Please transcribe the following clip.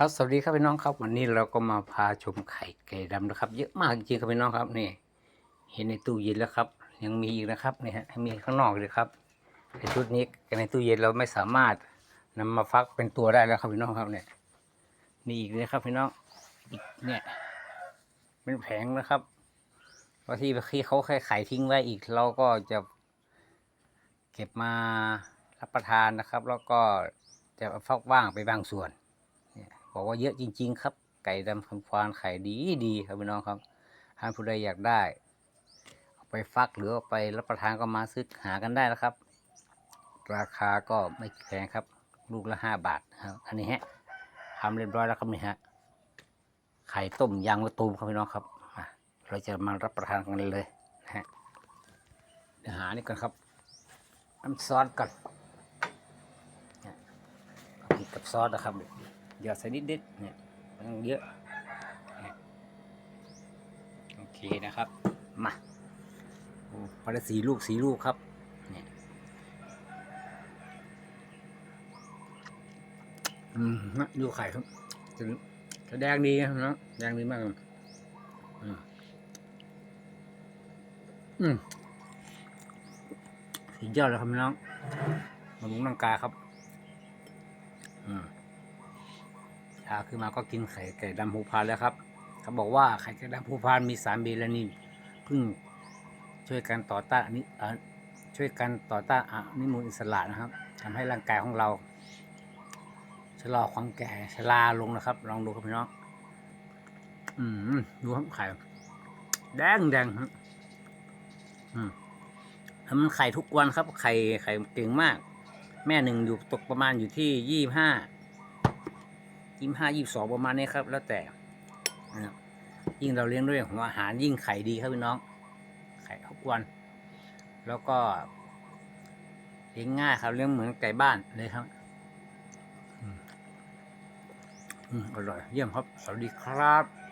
ครับสวัสดีครับพี่น้องครับ วันนี้เราก็มาพาชมไข่ไก่ดำนะครับ เยอะมากจริงครับพี่น้องครับนี่ เห็นในตู้เย็นแล้วครับ ยังมีอีกนะครับนี่ฮะมีข้างนอกเลยครับในชุดนี้ในตู้เย็นเราไม่สามารถนำมาฟักเป็นตัวได้แล้วครับพี่น้องครับเนี่ยมีอีกเลยครับพี่น้องอีกเนี่ยเป็นแผงนะครับเพราะที่ที่เขาแค่ไข่ทิ้งไว้อีกเราก็จะเก็บมารับประทานนะครับ แล้วก็จะฟักว่างไปบางส่วน บอกว่าเยอะจริง ๆ ครับ ไก่ดำคำฟานไข่ดีดีครับพี่น้องครับท่านผู้ใดอยากได้เอาไปฟักหรือเอาไปรับประทานก็มาซื้อหากันได้นะครับ ราคาก็ไม่แพงครับ ลูกละห้าบาทครับอันนี้ฮะทำเรียบร้อยแล้วครับนี่ฮะไข่ต้มยางมะตูมครับพี่น้องครับเราจะมารับประทานกันเลยนะฮะเดี๋ยวหานี่ก่อนครับน้ำซอสก่อนเนี่ยเอาพริกกับซอสนะครับ หยอดใส่นิดๆเนี่ยไม่ต้องเยอะเนี่ยโอเคนะครับมาโอ้พอได้สีลูกสีลูกครับเนี่ยอืมนะดูไข่ครับจะแดงดีนะครับเนาะแดงดีมากอืมอืมสุดยอดเลยครับน้องบำรุงร่างกายครับ อืม เช้าขึ้นมาก็กินไข่ไก่ดำภูพานแล้วครับ เขาบอกว่าไข่ไก่ดำภูพานมีสารเบลานินพึ่งช่วยกันต่อต้านนนี้เอ่อช่วยกันต่อต้านอนุมูลอิสระนะครับทำให้ร่างกายของเราชะลอความแก่ชราลงนะครับ ลองดูครับพี่น้องอืมดูครับไข่แดงแดงครับอืมทำมันไข่ทุกวันครับ ไข่ไข่เก่งมาก แม่หนึ่งอยู่ตกประมาณอยู่ที่ยี่ห้า ยี่ห้ายี่สองประมาณนี้ครับ แล้วแต่นะยิ่งเราเลี้ยงด้วยหัวอาหารยิ่งไข่ดีครับพี่น้อง ไข่ทุกวัน แล้วก็เลี้ยงง่ายครับเลี้ยงเหมือนไก่บ้านเลยครับอืมอร่อยเยี่ยมครับ สวัสดีครับ